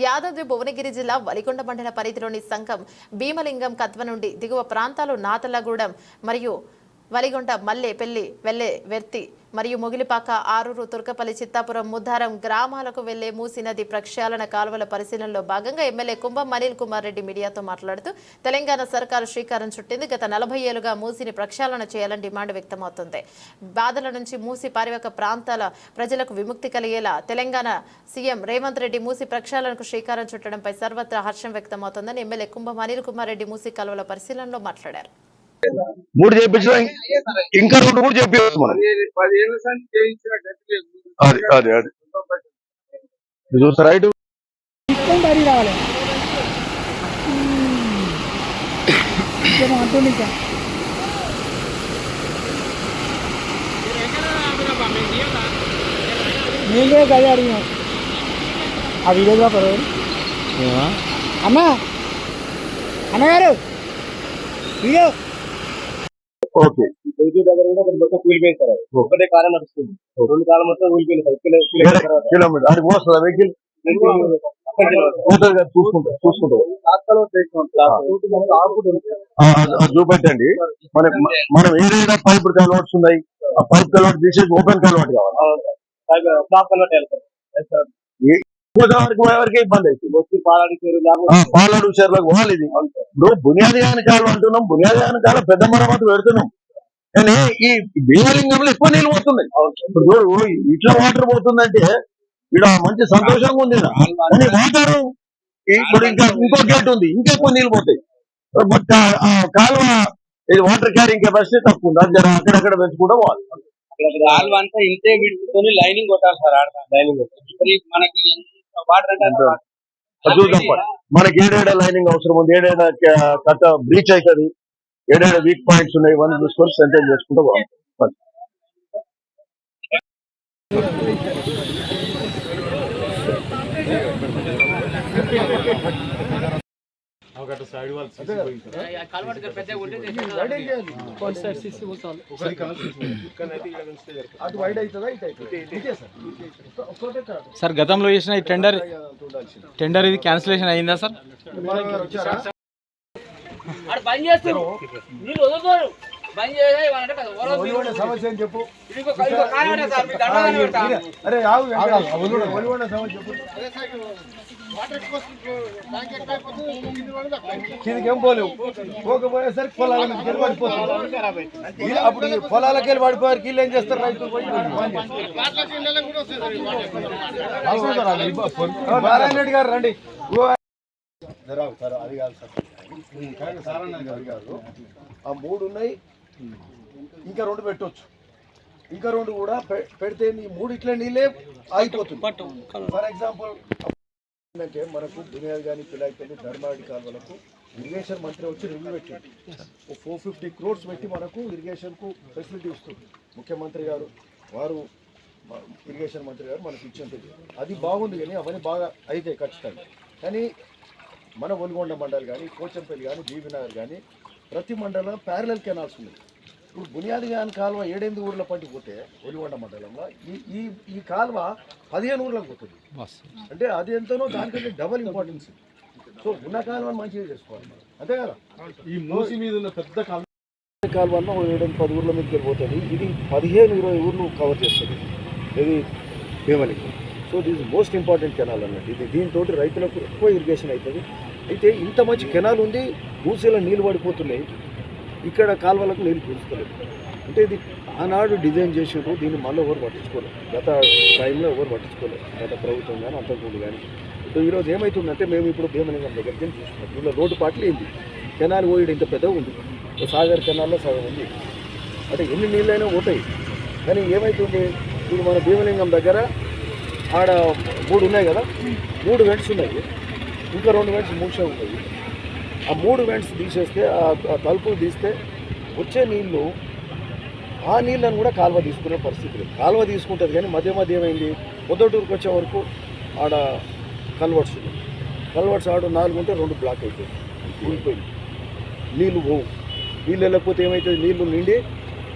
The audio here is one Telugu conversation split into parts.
యాదాద్రి భువనగిరి జిల్లా వలికొండ మండల పరిధిలోని సంఘం భీమలింగం కత్వ నుండి దిగువ ప్రాంతాలు నాతలగూడెం మరియు వలిగొంట మల్లె పెళ్ళి వెల్లె వెర్తి మరియు ముగిలిపాక ఆరూరు తుర్కపల్లి చిత్తాపురం ముద్దారం గ్రామాలకు వెళ్ళే మూసి నది ప్రక్షాళన కాలువల పరిశీలనలో భాగంగా ఎమ్మెల్యే కుంభం అనిల్ కుమార్ రెడ్డి మీడియాతో మాట్లాడుతూ తెలంగాణ సర్కారు శ్రీకారం చుట్టింది. గత నలభై ఏళ్ళుగా మూసిని ప్రక్షాళన చేయాలని డిమాండ్ వ్యక్తమవుతుంది. బాధల నుంచి మూసి పారివక ప్రాంతాల ప్రజలకు విముక్తి కలిగేలా తెలంగాణ సీఎం రేవంత్ రెడ్డి మూసి ప్రక్షాళనకు శ్రీకారం చుట్టడంపై సర్వత్రా హర్షం వ్యక్తమవుతోందని ఎమ్మెల్యే కుంభం అనిల్ కుమార్ రెడ్డి మూసి కాలువల పరిశీలనలో మాట్లాడారు. మూడు చేయించిన ఇంకా రెండు కూడా చెప్పేయచ్చు మనం. అది అది అది చూస్తారా ఇటు తీసుకొని బయటికి రావాలి ఇంకేమో అంటుంది ఇంకా మేము కూడా గదే అడిగినాం ఆ? వీడియోగ్రాఫర్ అన్న అన్నగారు. వీడియో ఓకే దగ్గర కూడా ఒకటి మొత్తం కూలిపోయింది సార్ కాలం నడుస్తుంది రెండు కాలం మొత్తం కూలిపోయింది సార్ కిలోమీటర్ అది పోస్తుందా వెహికల్ చూపెట్టండి మన మనం ఏదైనా పైప్ కలవాట్స్ ఉన్నాయి ఆ పైప్ కలవాట్ తీసేసి ఓపెన్ కలవాట్ కావాలి గోదావరికి పోయేవరకే ఇబ్బంది అవుతుంది పాలాడి చెర్లకు పోవాలి ఇది. ఇప్పుడు బునియాది కాని కాలం అంటున్నాం. బునియాది కాని కాలం పెద్ద మరమ్మతు పెడుతున్నాం. కానీ ఈ భీమలింగంలో ఎక్కువ నీళ్ళు పోతున్నాయి ఇప్పుడు చూడు ఇట్లా వాటర్ పోతుందంటే ఇక్కడ మంచి సంతోషంగా ఉంది. కానీ వాటర్ ఇప్పుడు ఇంకా ఇంకో గేట్ ఉంది. ఇంకా ఎక్కువ నీళ్ళు పోతాయి. బట్ కాలువ ఇది వాటర్ క్యారింగ్ కెపాసిటీ తక్కువ ఉంది. అది అక్కడక్కడ పెంచుకుంటూ పోవాలి. కాలువ అంతా ఇంతే విడుచుకొని లైనింగ్ కొట్టాలి సార్ లైనింగ్ ఇప్పుడు మనకి చూద్దాం. మనకి ఏడేడ లైనింగ్ అవసరం ఉంది. ఏడేడ క- కథ బ్రీచ్ అవుతుంది ఏడేడ వీక్ పాయింట్స్ ఉన్నాయి. ఇవన్నీ చూసుకొని సెంటర్ చేసుకుంటూ పోవాలి పద. అటు వైడ్ అవుతుందా ఇటు అవుతుందా ఇదే సార్. ఒక్కటే కాదు. సార్ గతంలో చేసిన ఈ టెండర్ టెండర్ ఇది క్యాన్సిలేషన్ అయిందా సార్? బంద్ చేస్తారు నీళ్ళు వదులుతారు సమస్య అని చెప్పు. అరే సమస్య చెప్పు. కిందకి ఏం పోలేవు. పోకపోయేసరికి పొలాల నుంచి వెళ్ళి పడిపోతుంది ఇది అప్పుడు పొలాలకి వెళ్ళి పడిపోయారు వీళ్ళు ఏం చేస్తారు? రైతులు నారాయణ రెడ్డి గారు రండి. అది కాదు సార్ అది కాదు ఆ మూడు ఉన్నాయి. ఇంకా రెండు పెట్టొచ్చు. ఇంకా రెండు కూడా పె- పెడితే ఈ మూడు ఇట్లా నీళ్ళే ఆగిపోతుంది. ఫర్ ఎగ్జాంపుల్ ఏంటంటే మనకు బునియాద్ కానీ పిలాయిపల్లి ధర్మారెడ్డి కాలువలకు ఇరిగేషన్ మంత్రి వచ్చి రివ్యూ పెట్టింది ఓ ఫోర్ ఫిఫ్టీ క్రోర్స్ పెట్టి మనకు ఇరిగేషన్కు ఫెసిలిటీ ఇస్తుంది. ముఖ్యమంత్రి గారు వారు ఇరిగేషన్ మంత్రి గారు మనకి ఇచ్చింది అది బాగుంది కానీ అవన్నీ బాగా అయితే ఖచ్చితంగా. కానీ మన ఒలిగొండ మండలి కానీ పోచంపల్లి కానీ బీబీనగర్ కానీ ప్రతి మండలం ప్యారలల్ కెనాల్స్ ఉన్నాయి. ఇప్పుడు బునియాది కానీ కాలువ ఏడెనిమిది ఊర్ల పంటి పోతే ఒలిగొండ మండలంలో ఈ ఈ ఈ కాలువ పదిహేను ఊర్లకు పోతుంది. అంటే అది ఎంతనో దానికంటే డబల్ ఇంపార్టెన్స్. సో ఉన్న కాలువని మంచిగా చేసుకోవాలి మనం. అంతే కదా? ఈ మూసి మీద ఉన్న పెద్ద కాలువ కాలువన్న ఓ ఏడు పది ఊర్ల మీదకి వెళ్ళిపోతుంది. ఇది పదిహేను ఇరవై ఊర్లు కవర్ చేస్తుంది. ఇది Bheemalingam so this most important canal అన్నట్టు. ఇది దీంతో రైతులకు ఎక్కువ ఇరిగేషన్ అవుతుంది. అయితే ఇంత మంచి కెనాల్ ఉంది మూసీలో నీళ్ళు పడిపోతున్నాయి. ఇక్కడ కాలువలకు నీళ్ళు పూడుస్తలేదు అంటే ఇది ఆనాడు డిజైన్ చేసినప్పుడు దీన్ని మళ్ళీ ఎవరు పట్టించుకోలేదు. గత టైంలో ఎవరు పట్టించుకోలేదు. గత ప్రభుత్వం కానీ అంతకుముందు కానీ సో ఈరోజు ఏమవుతుందంటే మేము ఇప్పుడు భీమలింగం దగ్గరికి వెళ్ళి చూస్తున్నాం. దీనిలో రోడ్డు పాటలు ఏంది కెనాల్ పోయడం ఇంత పెద్దగా ఉంది. సాగర్ కెనాల్లో సగం ఉంది. అంటే ఎన్ని నీళ్ళైనా పోతాయి. కానీ ఏమవుతుంది ఇప్పుడు మన భీమలింగం దగ్గర ఆడ మూడు ఉన్నాయి కదా? మూడు వెంట్స్ ఉన్నాయి. ఇంకా రెండు వెంట్స్ మూసే ఉంటాయి ఆ మూడు వెంట్స్ తీసేస్తే ఆ- తలుపులు తీస్తే వచ్చే నీళ్ళు ఆ నీళ్ళను కూడా కాలువ తీసుకునే పరిస్థితి లేదు. కాలువ తీసుకుంటుంది కానీ మధ్య మధ్య ఏమైంది? పొద్దుటూరుకు వచ్చే వరకు ఆడ కల్వర్ట్స్ కల్వర్ట్స్ ఆడ నాలుగు ఉంటే రెండు బ్లాక్ అయిపోయింది. కూలిపోయింది నీళ్ళు పోవు. నీళ్ళు వెళ్ళకపోతే ఏమవుతుంది నీళ్ళు నిండి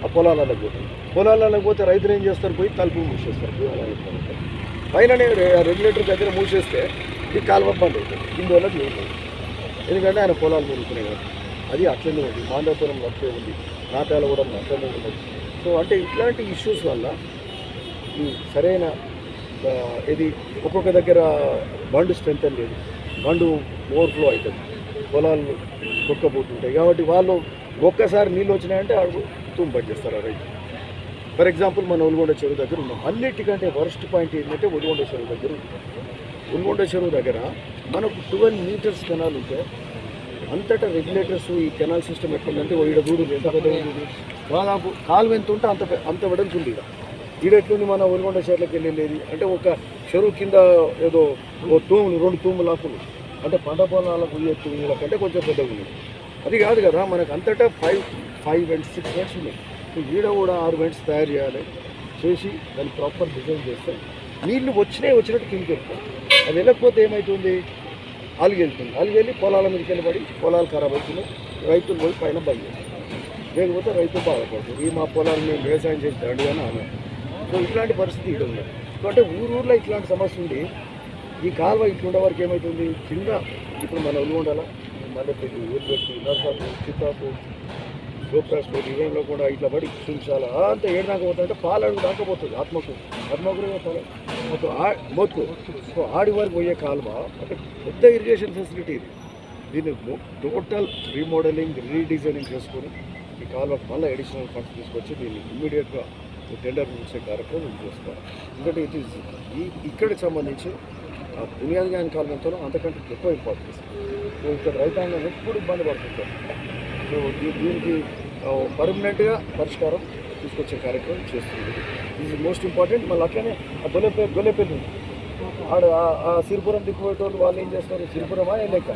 ఆ పొలాలకు పోతాయి. పొలాలకు పోతే రైతులు ఏం చేస్తారు? పోయి తలుపులు మూసేస్తారు. పొలాలకు పైననే రెగ్యులేటర్ దగ్గర మూసేస్తే ఈ కాలువ బంద్ అవుతుంది. ఇందువల్ల జరుగుతుంది ఎందుకంటే ఆయన పొలాలు కొనుక్కునే అది అట్లనే ఉంది. మాండవపురం అట్లే ఉంది. నాటాల కూడా అట్లనే ఉన్నది సో అంటే ఇట్లాంటి ఇష్యూస్ వల్ల ఈ సరైన ఇది ఒక్కొక్క దగ్గర బండు స్ట్రెంత్ లేదు. బండు ఓవర్ఫ్లో అవుతుంది. పొలాలు కొక్కపోతుంటాయి కాబట్టి వాళ్ళు ఒక్కసారి నీళ్ళు వచ్చినాయంటే అడుగు తూము పట్టేస్తారు ఆ రైతు. ఫర్ ఎగ్జాంపుల్ మన ఉల్గొండ చెరువు దగ్గర ఉన్నాం. అన్నిటికంటే వరస్ట్ పాయింట్ ఏంటంటే ఉల్గొండ చెరువు దగ్గర ఉంది ఉల్గొండ చెరువు దగ్గర మనకు ట్వెల్వ్ మీటర్స్ కెనాల్ ఉంటే అంతటా రెగ్యులేటర్స్ ఈ కెనాల్ సిస్టమ్ ఎట్లుందంటే ఈడ దూడు ఎంత పెద్ద దాదాపు కాలువ ఎంత ఉంటే అంత అంత వెడల్పు ఉంది ఈడ. ఈడ ఎట్లుంది మన ఒలిగొండ చెరువులకు వెళ్ళేది అంటే ఒక చెరువు కింద ఏదో ఓ తూములు రెండు తూములు ఆకులు అంటే పంట పొలాలకు పోయే తూముల కంటే కొంచెం పెద్దగా ఉంది. అది కాదు కదా మనకు అంతటా five five vents six vents ఉన్నాయి. సో ఈడ కూడా ఆరు వెంట్స్ తయారు చేయాలి. చేసి దాన్ని ప్రాపర్ డిజైన్ చేస్తే నీళ్ళు వచ్చినాయి వచ్చినట్టు కిందకి చెప్తాం అది వెళ్ళకపోతే ఏమవుతుంది అలిగి వెళ్తుంది. అలిగి వెళ్ళి పొలాల మీదకి వెళ్ళబడి పొలాలు ఖరాబ్ అవుతున్నాయి. రైతులు పోయి పైన బంద్ లేకపోతే రైతు బాధపడుతుంది. ఈ మా పొలాలు మేము వ్యవసాయం చేసి తండ్రి అని అన్నారు సో ఇట్లాంటి పరిస్థితి ఇక్కడ ఉంది. ఎందుకంటే ఊరూర్లో ఊరు ఊర్లో ఇట్లాంటి సమస్య ఉంది ఈ కాలువ ఇట్లుండే వరకు ఏమవుతుంది కింద ఇప్పుడు మన ఉల్లుండాల మల్లెపల్లి ఊరుపెట్టి నర్సాపు చిత్తాపు గోప్రాస్పూర్ ఇవేంలో కూడా ఇట్లా పడి చూపించాల అంత ఏడు దాకా పోతుందంటే పాలడు దాకా పోతుంది. ఆత్మకు ఆత్మకు పోతారు మొత్తం ఆ మోత్కు సో ఆడి వరకు పోయే కాలువ అంటే పెద్ద ఇరిగేషన్ ఫెసిలిటీ ఇది దీన్ని టోటల్ రీమోడలింగ్ రీడిజైనింగ్ చేసుకొని ఈ కాలువకు మళ్ళీ అడిషనల్ ఫండ్స్ తీసుకొచ్చి దీన్ని ఇమ్మీడియట్గా టెండర్ ఇచ్చే కార్యక్రమం చేసుకోవాలి ఎందుకంటే ఇట్ ఈస్ ఈ ఇక్కడికి సంబంధించి ఆ బునియాది గాని కాలంతో అంతకంటే ఎక్కువ ఇంపార్టెన్స్ సో ఇక్కడ రైతాంగం ఎప్పుడు ఇబ్బంది పడుతుంటారు సో దీనికి పర్మనెంట్గా పరిష్కారం తీసుకొచ్చే కార్యక్రమం చేస్తుంది. ఇది మోస్ట్ ఇంపార్టెంట్ మళ్ళీ అట్లనే ఆ గొల్లెపే గొల్లెపల్లి ఆడ ఆ- ఆ సిరిపురం దిక్కుపోయేటోళ్ళు వాళ్ళు ఏం చేస్తారు? సిరిపురమా లేక